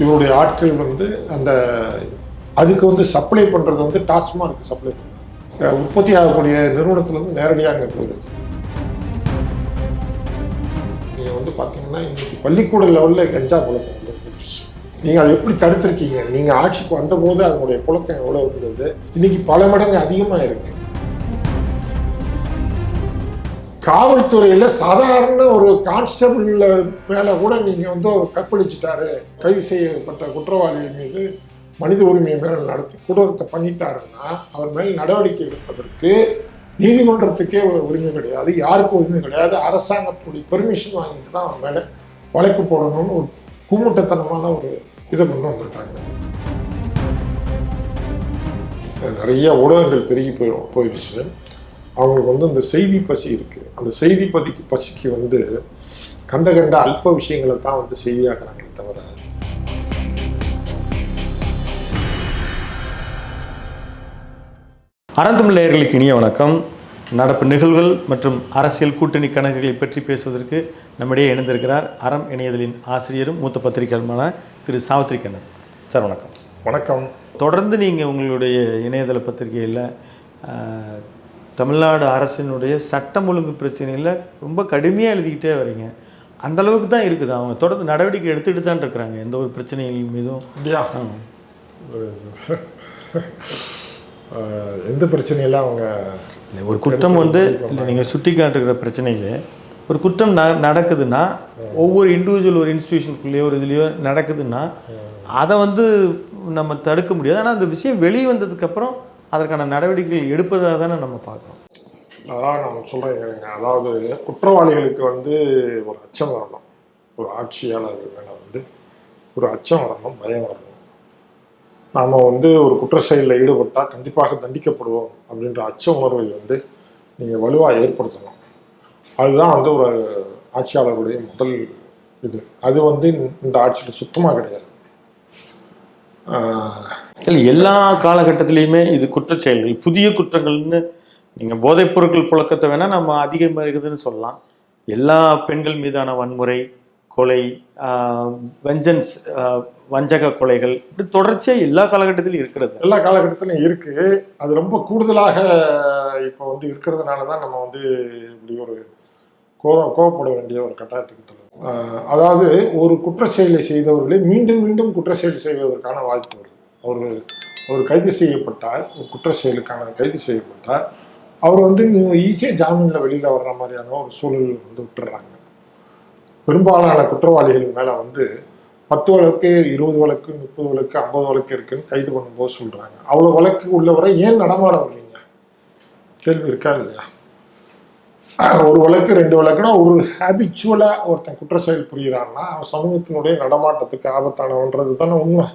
இவருடைய ஆட்கள் வந்து அந்த அதுக்கு வந்து சப்ளை பண்ணுறது வந்து டாஸ்மார்க் சப்ளை பண்ணுறாங்க உற்பத்தி ஆகக்கூடிய நிறுவனத்தில் வந்து நேரடியாக அங்கே போயிடுது நீங்கள் வந்து பார்த்தீங்கன்னா இன்னைக்கு பள்ளிக்கூட லெவலில் கஞ்சா புழக்கம் நீங்கள் அதை எப்படி தடுத்திருக்கீங்க? நீங்கள் ஆட்சிக்கு வந்தபோது அதனுடைய புழக்கம் எவ்வளோ இருந்தது? இன்னைக்கு பல மடங்கு அதிகமாக இருக்குது காவல்துறையில் சாதாரண ஒரு கான்ஸ்டபிள் மேலே கூட நீங்கள் வந்து அவர் கற்பழிச்சிட்டாரு. கைது செய்யப்பட்ட குற்றவாளி மீது மனித உரிமை மேலே நடத்தி குற்றத்தை பண்ணிட்டாருன்னா அவர் மேல் நடவடிக்கை எடுப்பதற்கு நீதிமன்றத்துக்கே ஒரு உரிமை கிடையாது. யாருக்கும் உரிமை கிடையாது? அரசாங்கத்துடைய பெர்மிஷன் வாங்கிட்டு தான் அவன் மேலே வழக்கு போடணும்னு ஒரு கூமுட்டத்தனமான ஒரு இதை கொண்டு வந்திருக்காங்க. நிறைய ஊடகங்கள் பெருகி போய் போயிடுச்சு. அவங்களுக்கு வந்து இந்த செய்தி பசி இருக்கு. அந்த செய்தி பதிக்கு பசிக்கு வந்து கண்ட கண்ட அல்ப விஷயங்களை தான் வந்து செய்தியாக்குறாங்களே தவிர அறந்தமிழ் நேயர்களுக்கு இனிய வணக்கம். நடப்பு நிகழ்வுகள் மற்றும் அரசியல் கூட்டணி கணக்குகளை பற்றி பேசுவதற்கு நம்மிடையே இணைந்திருக்கிறார் அறம் இணையதளின் ஆசிரியரும் மூத்த பத்திரிகையாளருமான திரு சாவித்ரி கண்ணன் சார் வணக்கம். வணக்கம். தொடர்ந்து நீங்கள் உங்களுடைய இணையதள பத்திரிகையில் தமிழ்நாடு அரசினுடைய சட்டம் ஒழுங்கு பிரச்சனையில் ரொம்ப கடுமையாக எழுதிக்கிட்டே வரீங்க. அந்த அளவுக்கு தான் இருக்குது. அவங்க தொடர்ந்து நடவடிக்கை எடுத்துகிட்டு தான் இருக்கிறாங்க. எந்த ஒரு பிரச்சனைகள் மீதும். எந்த பிரச்சனையெல்லாம் அவங்க இல்லை ஒரு குற்றம் வந்து இல்லை நீங்கள் சுட்டி காட்டுகிற பிரச்சனையிலே ஒரு குற்றம் ந நடக்குதுன்னா ஒவ்வொரு இண்டிவிஜுவல் ஒரு இன்ஸ்டிடியூஷனுக்குள்ளேயோ ஒரு இதுலேயோ நடக்குதுன்னா அதை வந்து நம்ம தடுக்க முடியாது. ஆனால் அந்த விஷயம் வெளியே வந்ததுக்கப்புறம் அதற்கான நடவடிக்கைகள் எடுப்பதாக தானே நம்ம பார்க்குறோம். அதான் நான் சொல்கிறேன் அதாவது குற்றவாளிகளுக்கு வந்து ஒரு அச்சம் வரணும். ஒரு ஆட்சியாளர்கள் மேலே வந்து ஒரு அச்சம் வரணும் பயம் வரணும். நாம் வந்து ஒரு குற்ற செயலில் ஈடுபட்டால் கண்டிப்பாக தண்டிக்கப்படுவோம் அப்படின்ற அச்ச உணர்வை வந்து நீங்கள் வலுவாக ஏற்படுத்தணும். அதுதான் வந்து ஒரு ஆட்சியாளருடைய முதல் இது. அது வந்து இந்த ஆட்சியில் சுத்தமாக கிடையாது. இல்லை எல்லா காலகட்டத்திலையுமே இது குற்றச்செயல்கள் புதிய குற்றங்கள்னு நீங்கள் போதைப் பொருட்கள் புழக்கத்தை வேணால் நம்ம அதிகமாக இருக்குதுன்னு சொல்லலாம். எல்லா பெண்கள் மீதான வன்முறை கொலை வெஞ்சன்ஸ் வஞ்சக கொலைகள் இப்படி தொடர்ச்சியாக எல்லா காலகட்டத்திலும் இருக்கிறது. எல்லா காலகட்டத்திலும் இருக்கு. அது ரொம்ப கூடுதலாக இப்போ வந்து இருக்கிறதுனால தான் நம்ம வந்து இப்படி ஒரு கோபம் கோவப்பட வேண்டிய ஒரு கட்டாயத்துக்கு தள்ளும் அதாவது ஒரு குற்ற செயலை செய்தவர்களை மீண்டும் மீண்டும் குற்ற செயல் செய்வதற்கான வாய்ப்பு வருது. அவர் அவர் கைது செய்யப்பட்டார். ஒரு குற்ற செயலுக்கான கைது செய்யப்பட்டார். அவர் வந்து ஈஸியாக ஜாமீனில் வெளியில் வர்ற மாதிரியான ஒரு சூழல் வந்து விட்டுறாங்க. பெரும்பாலான குற்றவாளிகள் மேலே வந்து பத்து வழக்கு இருபது வழக்கு முப்பது வழக்கு ஐம்பது வழக்கு இருக்குன்னு கைது பண்ணும்போது சொல்கிறாங்க அவ்வளோ வழக்கு உள்ளவரை ஏன் நடமாட விடுறீங்க கேள்வி இருக்கா இல்லையா? ஒரு வழக்கு ரெண்டு வழக்குனா ஒரு ஹேபிச்சுவலாக ஒருத்தன் குற்ற செயல் புரிகிறான்னா அவன் சமூகத்தினுடைய நடமாட்டத்துக்கு ஆபத்தானவன்றது தானே உண்மை.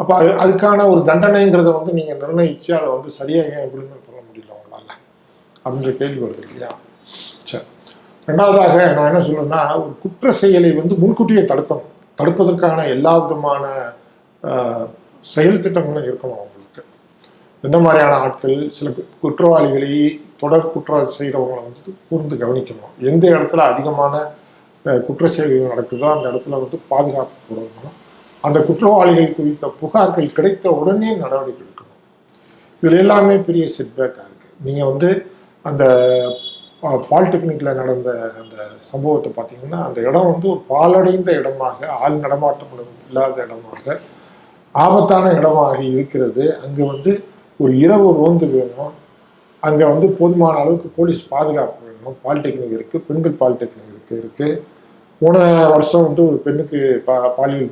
அப்போ அது அதுக்கான ஒரு தண்டனைங்கிறத வந்து நீங்கள் நிர்ணயித்து அதை வந்து சரியாக ஏன் இம்ப்ளிமெண்ட் பண்ண முடியல உங்களால்? அப்படின்ற கேள்வி வருது இல்லையா? சரி. ரெண்டாவதாக நான் என்ன சொல்லுவேன்னா ஒரு குற்ற செயலை வந்து முன்கூட்டியே தடுக்கணும். தடுப்பதற்கான எல்லா விதமான செயல் திட்டங்களும் இருக்கணும் அவங்களுக்கு. எந்த மாதிரியான ஆட்கள் சில குற்றவாளிகளை தொடர் குற்றம் செய்கிறவங்களை வந்து கூர்ந்து கவனிக்கணும். எந்த இடத்துல அதிகமான குற்ற செயல்கள் நடக்குதோ அந்த இடத்துல வந்து பாதுகாப்பு கொடுக்கணும் அந்த குற்றவாளிகள் குறித்த புகார்கள் கிடைத்த உடனே நடவடிக்கை எடுக்கணும். இதில் எல்லாமே பெரிய செட்பேக்காக இருக்குது நீங்கள் வந்து அந்த பாலிடெக்னிக்கில் நடந்த அந்த சம்பவத்தை பார்த்தீங்கன்னா அந்த இடம் வந்து ஒரு பாலடைந்த இடமாக ஆள் நடமாட்டம் இல்லாத இடமாக ஆபத்தான இடமாக இருக்கிறது. அங்கே வந்து ஒரு இரவு ரோந்து வேணும். அங்கே வந்து போதுமான அளவுக்கு போலீஸ் பாதுகாப்பு வேணும். பாலிடெக்னிக் இருக்குது பெண்கள் பாலிடெக்னிக் இருக்குது இருக்குது போன வருஷம் வந்து ஒரு பெண்ணுக்கு பா பாலியல்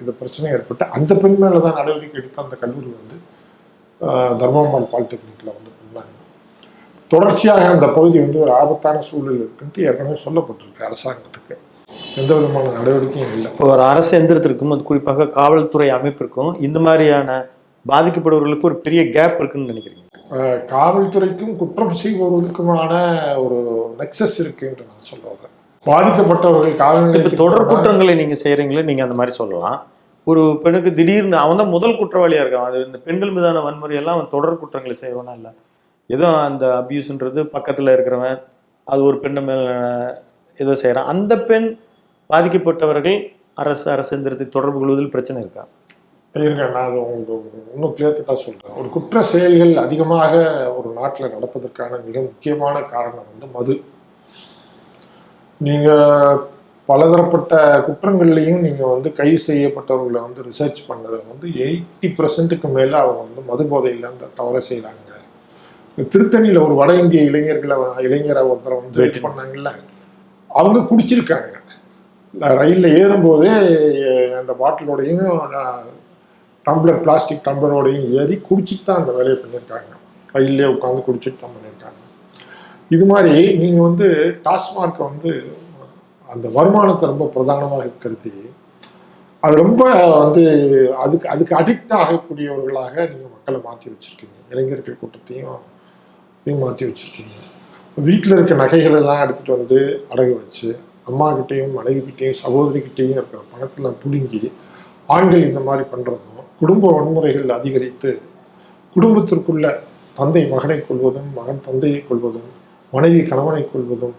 இது பிரச்சனை ஏற்பட்டு அந்த பெண் மேலே தான் நடவடிக்கை எடுத்து அந்த கல்லூரி வந்து ஆஹ், தர்மாம்பாள் பாலிடெக்னிக்கில் வந்து பண்ணாங்க. தொடர்ச்சியாக அந்த பகுதி வந்து ஒரு ஆபத்தான சூழல் இருக்குன்ட்டு ஏற்கனவே சொல்லப்பட்டிருக்கு அரசாங்கத்துக்கு. எந்த விதமான நடவடிக்கையும் இல்லை. இப்போ ஒரு அரசு எந்திரத்திற்கும் அது குறிப்பாக காவல்துறை அமைப்பிற்கும் இந்த மாதிரியான பாதிக்கப்படுபவர்களுக்கு ஒரு பெரிய கேப் இருக்குன்னு நினைக்கிறீங்க? காவல்துறைக்கும் குற்றம் செய்பவர்களுக்குமான ஒரு நெக்ஸஸ் இருக்குன்னு நான் சொல்ல வரேன் பாதிக்கப்பட்டவர்கள் காவல் இப்போ நிலையத்துக்கு தொடர் குற்றங்களை நீங்க செய்யறீங்களே நீங்க அந்த மாதிரி சொல்லலாம். ஒரு பெண்ணுக்கு திடீர்னு அவன் தான் முதல் குற்றவாளியா இருக்கான். அது இந்த பெண்கள் மீதான வன்முறை எல்லாம் அவன் தொடர் குற்றங்களை செய்வானா இல்லை. ஏதோ அந்த அபியூஸ்ன்றது பக்கத்துல இருக்கிறவன் அது ஒரு பெண்ணை மேல ஏதோ செய்கிறான் அந்த பெண் பாதிக்கப்பட்டவர்கள் அரசு அரசுந்திரத்தை தொடர்பு கொள்வதில் பிரச்சனை இருக்கா? இருங்க நான் அது உங்களுக்கு இன்னும் கிளியர் கட்டாக சொல்கிறேன் ஒரு குற்ற செயல்கள் அதிகமாக ஒரு நாட்டில் நடப்பதற்கான மிக முக்கியமான காரணம் வந்து மது. நீங்கள் பலதரப்பட்ட குற்றங்கள்லையும் நீங்கள் வந்து கைது செய்யப்பட்டவர்களை வந்து ரிசர்ச் பண்ணதை வந்து எயிட்டி பர்சன்ட்டுக்கு மேலே அவங்க வந்து மது போதையில் அந்த தவறை செய்கிறாங்க திருத்தணியில் ஒரு வட இந்திய இளைஞர்களை இளைஞரை ஒருத்தரை வந்து இது பண்ணாங்கல்ல அவங்க குடிச்சிருக்காங்க. ரயிலில் ஏறும்போதே அந்த பாட்டிலோடையும் டம்ளர் பிளாஸ்டிக் டம்ளரோடையும் ஏறி குடிச்சிட்டு தான் அந்த வேலையை பண்ணியிருக்காங்க. ரயிலே உட்காந்து குடிச்சிட்டு தான் பண்ணியிருக்காங்க. இது மாதிரி நீங்கள் வந்து டாஸ்மார்க்கை வந்து அந்த வருமானத்தை ரொம்ப பிரதானமாக கருதி அது ரொம்ப வந்து அதுக்கு அதுக்கு அடிக்ட் ஆகக்கூடியவர்களாக நீங்கள் மக்களை மாற்றி வச்சுருக்கீங்க. இளைஞர்கள் கூட்டத்தையும் நீங்கள் மாற்றி வச்சுருக்கீங்க. வீட்டில் இருக்க நகைகளெல்லாம் எடுத்துகிட்டு வந்து அடகு வச்சு அம்மாக்கிட்டேயும் மனைவிக்கிட்டேயும் சகோதரிக்கிட்டேயும் இருக்கிற பணத்தில் புடுங்கி ஆண்கள் இந்த மாதிரி பண்ணுறதும் குடும்ப வன்முறைகள் அதிகரித்து குடும்பத்திற்குள்ள தந்தை மகனை கொள்வதும் மகன் தந்தையை கொள்வதும் மனைவி கணவனை கொள்வதும்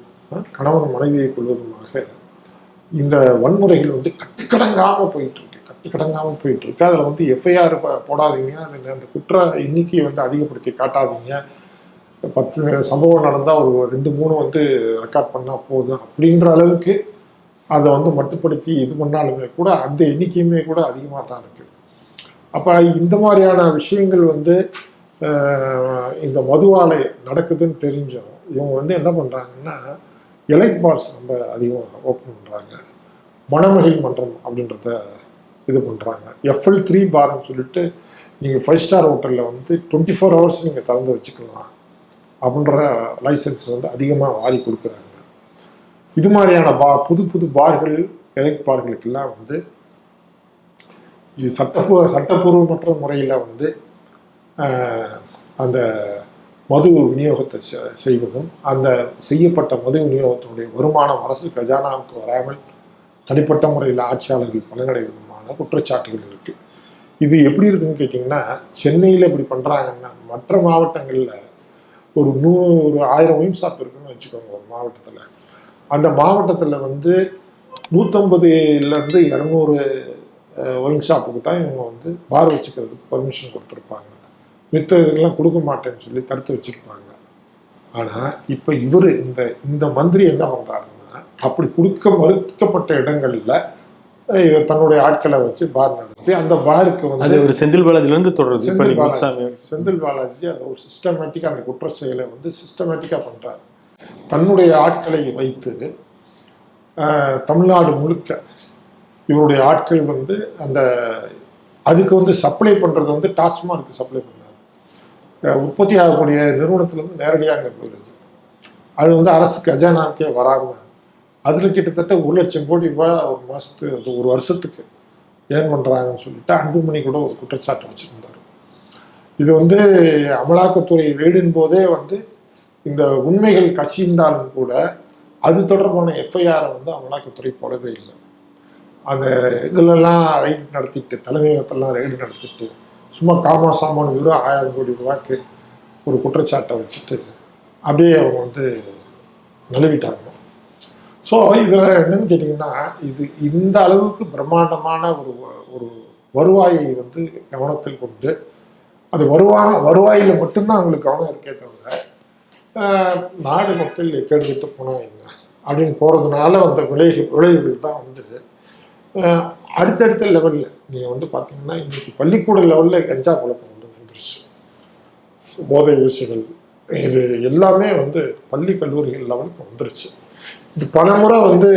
கணவன் மனைவியை கொள்வதுமாக இந்த வன்முறைகள் வந்து கட்டுக்கடங்காமல் போயிட்டு இருக்கு கட்டுக்கடங்காமல் போயிட்டு இருக்கு அதில் வந்து எஃப்ஐஆர் போடாதீங்க. அதில் அந்த குற்ற எண்ணிக்கையை வந்து அதிகப்படுத்தி காட்டாதீங்க. பத்து சம்பவம் நடந்தால் ஒரு ரெண்டு மூணு வந்து ரெக்கார்ட் பண்ணால் போதும் அப்படின்ற அளவுக்கு அதை வந்து மட்டுப்படுத்தி இது பண்ணாலுமே கூட அந்த எண்ணிக்கையுமே கூட அதிகமாக தான் இருக்குது அப்போ இந்த மாதிரியான விஷயங்கள் வந்து இந்த மதுவாலை நடக்குதுன்னு தெரிஞ்சோம். இவங்க வந்து என்ன பண்ணுறாங்கன்னா எலைட் பார்ஸ் ரொம்ப அதிகமாக ஓப்பன் பண்ணுறாங்க மணமகிழ் மன்றம் அப்படின்றத இது பண்ணுறாங்க எஃப்எல் த்ரீ பார்னு சொல்லிட்டு நீங்கள் ஃபைவ் ஸ்டார் ஹோட்டலில் வந்து டுவெண்ட்டி ஃபோர் ஹவர்ஸ் நீங்கள் திறந்து வச்சுக்கலாம் அப்படின்ற லைசன்ஸ் வந்து அதிகமாக வாரி கொடுக்குறாங்க. இது மாதிரியான பா புது புது பார்கள் எலைட் பார்களுக்கெல்லாம் வந்து இது சட்டப்பூ சட்டப்பூர்வமற்ற முறையில் வந்து அந்த மது விநியோகத்தை செ- செய்வதும் அந்த செய்யப்பட்ட மது விநியோகத்தினுடைய வருமானம் அரசு கஜானாவுக்கு வராமல் தனிப்பட்ட முறையில் ஆட்சியாளர்கள் பலனடைவதுமான குற்றச்சாட்டுகள் இருக்குது இது எப்படி இருக்குன்னு கேட்டிங்கன்னா சென்னையில் இப்படி பண்ணுறாங்கன்னா மற்ற மாவட்டங்களில் ஒரு நூறு ஒரு ஆயிரம் ஒயின் ஷாப் இருக்குன்னு வச்சுக்கோங்க ஒரு மாவட்டத்தில். அந்த மாவட்டத்தில் வந்து நூற்றம்பதுலேருந்து இரநூறு ஒயின் ஷாப்புக்கு தான் இவங்க வந்து பார் வச்சுக்கிறதுக்கு பர்மிஷன் கொடுத்துருப்பாங்க. மித்த இதெல்லாம் கொடுக்க மாட்டேன்னு சொல்லி தடுத்து வச்சுருப்பாங்க ஆனால் இப்போ இவர் இந்த இந்த மந்திரி என்ன பண்ணுறாருன்னா அப்படி கொடுக்க மறுக்கப்பட்ட இடங்களில் தன்னுடைய ஆட்களை வச்சு பார் நடத்தி அந்த பாருக்கு அது வந்து ஒரு செந்தில் பாலாஜில இருந்து தொடருது செந்தில் பாலாஜி செந்தில் பாலாஜி அந்த ஒரு சிஸ்டமேட்டிக்காக அந்த குற்ற செயலை வந்து சிஸ்டமேட்டிக்காக பண்ணுறாரு தன்னுடைய ஆட்களை வைத்து தமிழ்நாடு முழுக்க இவருடைய ஆட்கள் வந்து அந்த அதுக்கு வந்து சப்ளை பண்ணுறது வந்து டாஸ்மார்க்கு சப்ளை பண்ணாரு அஹ், உற்பத்தி ஆகக்கூடிய நிறுவனத்துலேருந்து நேரடியாக அங்கே போயிடுது அது வந்து அரசு கஜானாக்கே வராமல் அதில் கிட்டத்தட்ட ஒரு லட்சம் கோடி ரூபாய் ஒரு மாதத்துக்கு அது ஒரு வருஷத்துக்கு ஏன் பண்ணுறாங்கன்னு சொல்லிட்டு அன்புமணி கூட ஒரு குற்றச்சாட்டு வச்சுருந்தார். இது வந்து அமலாக்கத்துறை ரெய்டின் போதே வந்து இந்த உண்மைகள் கசிந்தாலும் கூட அது தொடர்பான எஃப்ஐஆரை வந்து அமலாக்கத்துறை போடவே இல்லை. அந்த இதிலெல்லாம் ரைடு நடத்திட்டு தலைமையகத்தெல்லாம் ரைடு நடத்திட்டு சும்மா காமா சாமான் வெறும் ஆயிரம் கோடி ரூபாய்க்கு ஒரு குற்றச்சாட்டை வச்சுட்டு அப்படியே அவங்க வந்து நழுவிட்டாங்க. ஸோ இதில் என்னன்னு கேட்டிங்கன்னா இது இந்த அளவுக்கு பிரம்மாண்டமான ஒரு ஒரு வருவாயை வந்து கவனத்தில் கொண்டு அது வருவான வருவாயில் மட்டும்தான் அவங்களுக்கு கவனம் இருக்கே தவிர நாடு மக்கள் கெடுத்துட்டு போனால் என்ன? அப்படின்னு போகிறதுனால அந்த விளைவு விளைவுகள் தான் வந்து அடுத்தடுத்த லெவலில் நீங்கள் வந்து பார்த்தீங்கன்னா இன்றைக்கி பள்ளிக்கூட லெவலில் கஞ்சா குழப்பம் வந்து வந்துருச்சு போதை ஊசிகள் இது எல்லாமே வந்து பள்ளி கல்லூரிகள் லெவலுக்கு வந்துருச்சு. இது பலமுறை வந்து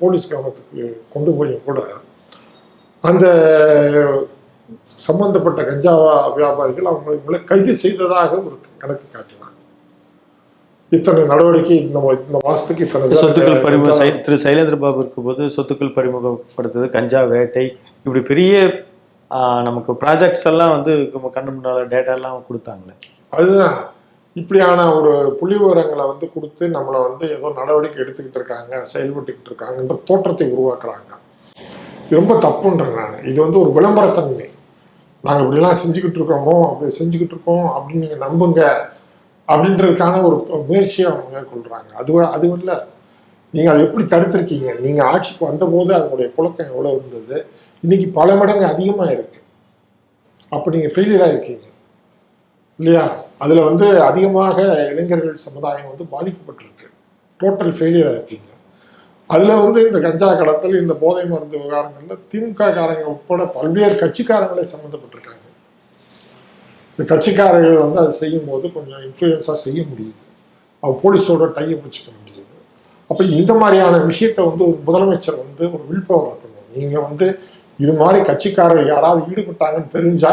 போலீஸ் கவனத்துக்கு கொண்டு போய் கூட அந்த சம்பந்தப்பட்ட கஞ்சா வியாபாரிகள் அவங்களை கைது செய்ததாக ஒரு கணக்கு காட்டினாங்க. இத்தனை நடவடிக்கை இந்த இந்த மாசத்துக்கு இத்தனை சொத்துக்கள் பறிமுக திரு சைலேந்திர பாபு இருக்கும்போது சொத்துக்கள் பறிமுகப்படுத்துறது கஞ்சா வேட்டை இப்படி பெரிய நமக்கு ப்ராஜெக்ட்ஸ் எல்லாம் வந்து நம்ம கண்ணு முன்னால டேட்டா எல்லாம் கொடுத்தாங்களே. அதுதான். இப்படியான ஒரு புள்ளி விவரங்களை வந்து கொடுத்து நம்மளை வந்து ஏதோ நடவடிக்கை எடுத்துக்கிட்டு இருக்காங்க செயல்பட்டுக்கிட்டு இருக்காங்கன்ற தோற்றத்தை உருவாக்குறாங்க. இது ரொம்ப தப்புன்றேன் நான். இது வந்து ஒரு விளம்பரத்தன்மை. நாங்கள் இப்படிலாம் செஞ்சுக்கிட்டு இருக்கோமோ அப்படி செஞ்சுக்கிட்டு இருக்கோம் அப்படின்னு நீங்கள் நம்புங்க. அப்படின்றதுக்கான ஒரு முயற்சியை அவங்க மேற்கொள்கிறாங்க அது அதுவும் இல்லை. நீங்கள் அதை எப்படி தடுத்திருக்கீங்க? நீங்கள் ஆட்சிக்கு வந்தபோது அதனுடைய புழக்கம் எவ்வளோ இருந்தது? இன்றைக்கி பல மடங்கு அதிகமாக இருக்குது அப்போ நீங்கள் ஃபெயிலியராக இருக்கீங்க இல்லையா? அதில் வந்து அதிகமாக இளைஞர்கள் சமுதாயம் வந்து பாதிக்கப்பட்டிருக்கு. டோட்டல் ஃபெயிலியராக இருக்கீங்க அதில் வந்து இந்த கஞ்சா கடத்தல் இந்த போதை மருந்து விவகாரங்களில் திமுக காரங்க உட்பட பல்வேறு கட்சிக்காரங்களே சம்மந்தப்பட்டிருக்காங்க. இந்த கட்சிக்காரர்கள் வந்து அதை செய்யும்போது கொஞ்சம் இன்ஃப்ளூயன்ஸாக செய்ய முடியுது. அவன் போலீஸோட டையை பிடிச்சிக்க முடியுது. அப்போ இந்த மாதிரியான விஷயத்தை வந்து ஒரு முதலமைச்சர் வந்து ஒரு வில்பவர் இருக்கணும். நீங்கள் வந்து இது மாதிரி கட்சிக்காரர்கள் யாராவது ஈடுபட்டாங்கன்னு தெரிஞ்சா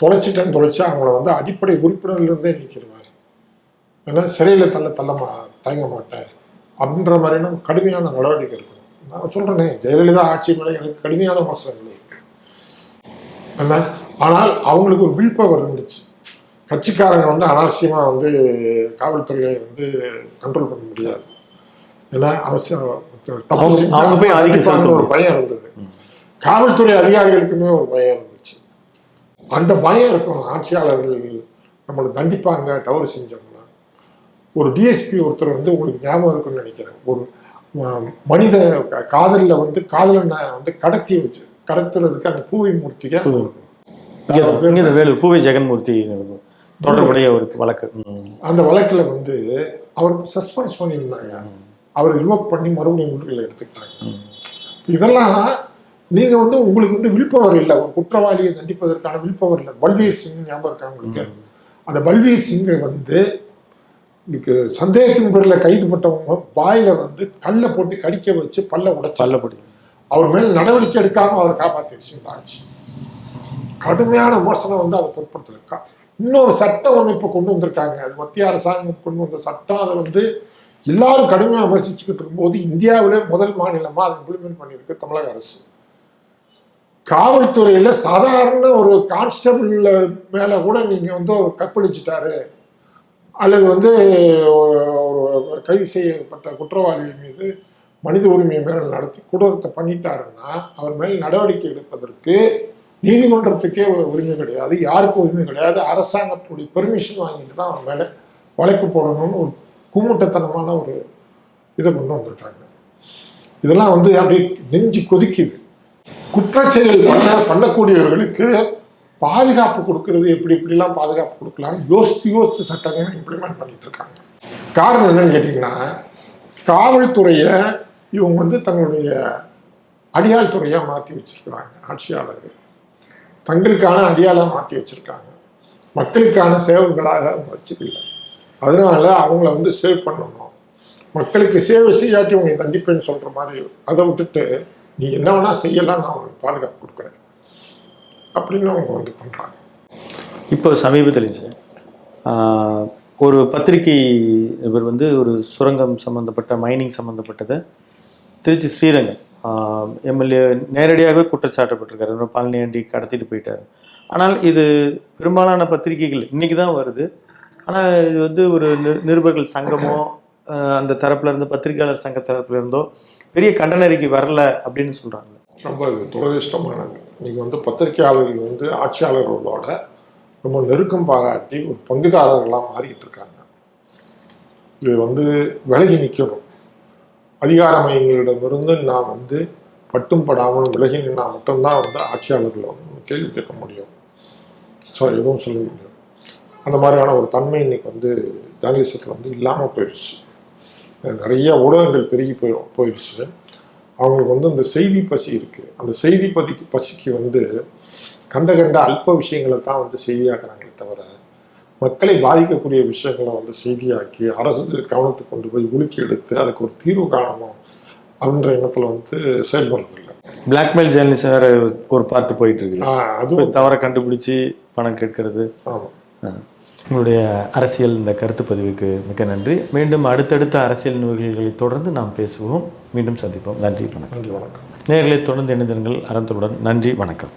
தொலைச்சிட்டேன்னு தொலைச்சா அவங்கள வந்து அடிப்படை உறுப்பினர்லேருந்தே நீக்கிடுவார். ஏன்னா சிறையில் தள்ள தள்ள மா தயங்க மாட்டேன் அப்படின்ற மாதிரியான கடுமையான நடவடிக்கை இருக்கணும் நான் சொல்கிறேனே ஜெயலலிதா ஆட்சி மேலே எனக்கு கடுமையான விமர்சனங்கள் இருக்குது என்ன? ஆனால் அவங்களுக்கு ஒரு விழிப்பவர் இருந்துச்சு. கட்சிக்காரங்க வந்து அனாவசியமாக வந்து காவல்துறையை வந்து கண்ட்ரோல் பண்ண முடியாது. ஏன்னா அவசியம் ஒரு பயம் இருந்தது. காவல்துறை அதிகாரிகளுக்குமே ஒரு பயம் இருந்துச்சு. அந்த பயம் இருக்கும். ஆட்சியாளர்கள் நம்மளை தண்டிப்பாங்க தவறு செஞ்சோம்னா. ஒரு டிஎஸ்பி ஒருத்தர் வந்து உங்களுக்கு ஞாபகம் இருக்குன்னு நினைக்கிறேன். ஒரு மனித காதல்ல வந்து காதலனை வந்து கடத்தி வச்சு கடத்துறதுக்கு அந்த பூவை மூர்த்தியை இங்கே இங்கே வேலூர் பூவை ஜெகன்மூர்த்தி தொடர்புடைய ஒரு வழக்கு. அந்த வழக்குல வந்து அவர் சஸ்பென்ஸ் பண்ணியிருந்தாங்க. அவர் ரிவோக் பண்ணி மறுபடியும் உள்ளுக்குள்ள எடுத்துக்கிட்டாங்க. இதெல்லாம் நீங்க வந்து உங்களுக்கு வந்து விழிப்பவர் இல்லை. ஒரு குற்றவாளியை தண்டிப்பதற்கான விழிப்பவர் இல்லை. பல்வீர் சிங் ஞாபகம் இருக்கா உங்களுக்கு? அந்த பல்வீர் சிங்கை வந்து இதுக்கு சந்தேகத்தின் பேரில் கைது பட்டவங்க வாயில வந்து கல்லை போட்டு கடிக்க வச்சு பல்ல உடைச்சு பல்லப்படி அவர் மேல் நடவடிக்கை எடுக்காம அவரை காப்பாற்றிடுச்சு இந்த ஆட்சி. கடுமையான விமர்சனம் வந்து அதை பொருட்படுத்திருக்கா இன்னொரு சட்டம் ஒன்று இப்போ கொண்டு வந்திருக்காங்க. அது மத்திய அரசாங்கம் கொண்டு வந்த சட்டம். அதை வந்து எல்லாரும் கடுமையாக விமர்சிச்சுக்கிட்டு இருக்கும்போது இந்தியாவிலே முதல் மாநிலமாக அதை இம்ப்ளிமெண்ட் பண்ணியிருக்கு தமிழக அரசு. காவல்துறையில் சாதாரண ஒரு கான்ஸ்டபிள் மேலே கூட நீங்கள் வந்து ஒரு கற்பழிச்சிட்டாரு. அல்லது வந்து ஒரு கைது செய்யப்பட்ட குற்றவாளி மீது மனித உரிமை மீறல் நடத்தி குற்றத்தை பண்ணிட்டாருன்னா அவர் மேல் நடவடிக்கை எடுப்பதற்கு நீதிமன்றத்துக்கே உரிமை கிடையாது யாருக்கும் உரிமை கிடையாது. அரசாங்கத்துடைய பெர்மிஷன் வாங்கிட்டு தான் அவன் மேலே வழக்கு போடணும்னு ஒரு கும்முட்டத்தனமான ஒரு இதை கொண்டு வந்திருக்காங்க. இதெல்லாம் வந்து அப்படியே நெஞ்சு கொதிக்குது. குற்றச்செயல் பண்ண பண்ணக்கூடியவர்களுக்கு பாதுகாப்பு கொடுக்கறது எப்படி எப்படிலாம் பாதுகாப்பு கொடுக்கலாம்னு யோசித்து யோசித்து சட்டங்களை இம்ப்ளிமெண்ட் பண்ணிட்டு இருக்காங்க. காரணம் என்னன்னு கேட்டிங்கன்னா காவல்துறையை இவங்க வந்து தங்களுடைய அடியாள் துறையாக மாற்றி வச்சிருக்கிறாங்க ஆட்சியாளர்கள். தங்களுக்கான அடியாளம் மாற்றி வச்சிருக்காங்க. மக்களுக்கான சேவைகளாக வச்சுக்கல. அதனால அவங்கள வந்து சேவ் பண்ணணும். மக்களுக்கு சேவை செய்யாட்டி உங்களை தண்டிப்பேன்னு சொல்கிற மாதிரி அதை விட்டுட்டு நீ என்ன வேணா செய்யலாம் நான் அவங்களுக்கு பாதுகாப்பு கொடுக்குறேன். அப்படின்னு அவங்க வந்து பண்ணுறாங்க இப்போ சமீபத்தில் சார் ஒரு பத்திரிகை இவர் வந்து ஒரு சுரங்கம் சம்மந்தப்பட்ட மைனிங் சம்மந்தப்பட்டதை திருச்சி ஸ்ரீரங்கம் எம்எல்ஏ நேரடியாகவே குற்றச்சாட்டப்பட்டிருக்காரு. பழனியாண்டி கடத்திட்டு போயிட்டாரு. ஆனால் இது பெரும்பாலான பத்திரிகைகள் இன்னைக்கு தான் வருது. ஆனால் இது வந்து ஒரு நிருபர்கள் சங்கமோ அந்த தரப்புல இருந்து பத்திரிகையாளர் சங்க தரப்புல இருந்தோ பெரிய கண்டன அறிக்கை வரல அப்படின்னு சொல்றாங்க. ரொம்ப இது துரதிருஷ்டமானது. இன்னைக்கு வந்து பத்திரிகையாளர்கள் வந்து ஆட்சியாளர்களோட ரொம்ப நெருக்கம் பாராட்டி ஒரு பங்குதாரர்களாக மாறிக்கிட்டு இருக்காங்க. இது வந்து விலகி நிற்கணும் அதிகார மையங்களிடமிருந்து நான் வந்து பட்டும் படாமல் விலகினா மட்டும்தான் வந்து ஆட்சியாளர்களை வந்து கேள்வி கேட்க முடியும். ஸோ எதுவும் சொல்ல முடியும் அந்த மாதிரியான ஒரு தன்மை இன்னைக்கு வந்து ஜேர்னலிசத்தில் வந்து இல்லாமல் போயிடுச்சு நிறைய ஊடகங்கள் பெருகி போய் போயிடுச்சு அவங்களுக்கு வந்து அந்த செய்தி பசி இருக்குது அந்த செய்தி பதிக்கு பசிக்கு வந்து கண்ட கண்ட அல்ப விஷயங்களை தான் வந்து செய்தியாக்குறாங்களே தவிர மக்களை பாதிக்கக்கூடிய விஷயங்களை வந்து செய்தியாக்கி அரசு கவனத்துக்கு கொண்டு போய் உலுக்கி எடுத்து அதுக்கு ஒரு தீர்வு காணணும் அப்படின்ற எண்ணத்தில் வந்து செயல்படுறதில்லை பிளாக்மெயில் ஜேர்னலிசம் வேற ஒரு பார்ட் போயிட்டு இருக்குது. அதுவும் தவறை கண்டுபிடிச்சு பணம் கேட்கறது. ஆமாம் உங்களுடைய அரசியல் இந்த கருத்து பதிவுக்கு மிக்க நன்றி. மீண்டும் அடுத்தடுத்த அரசியல் நிகழ்வுகளை தொடர்ந்து நாம் பேசுவோம். மீண்டும் சந்திப்போம். நன்றி வணக்கம். நன்றி வணக்கம். நேர்களை தொடர்ந்து இணைந்திருங்கள். அறத்துடன் நன்றி வணக்கம்.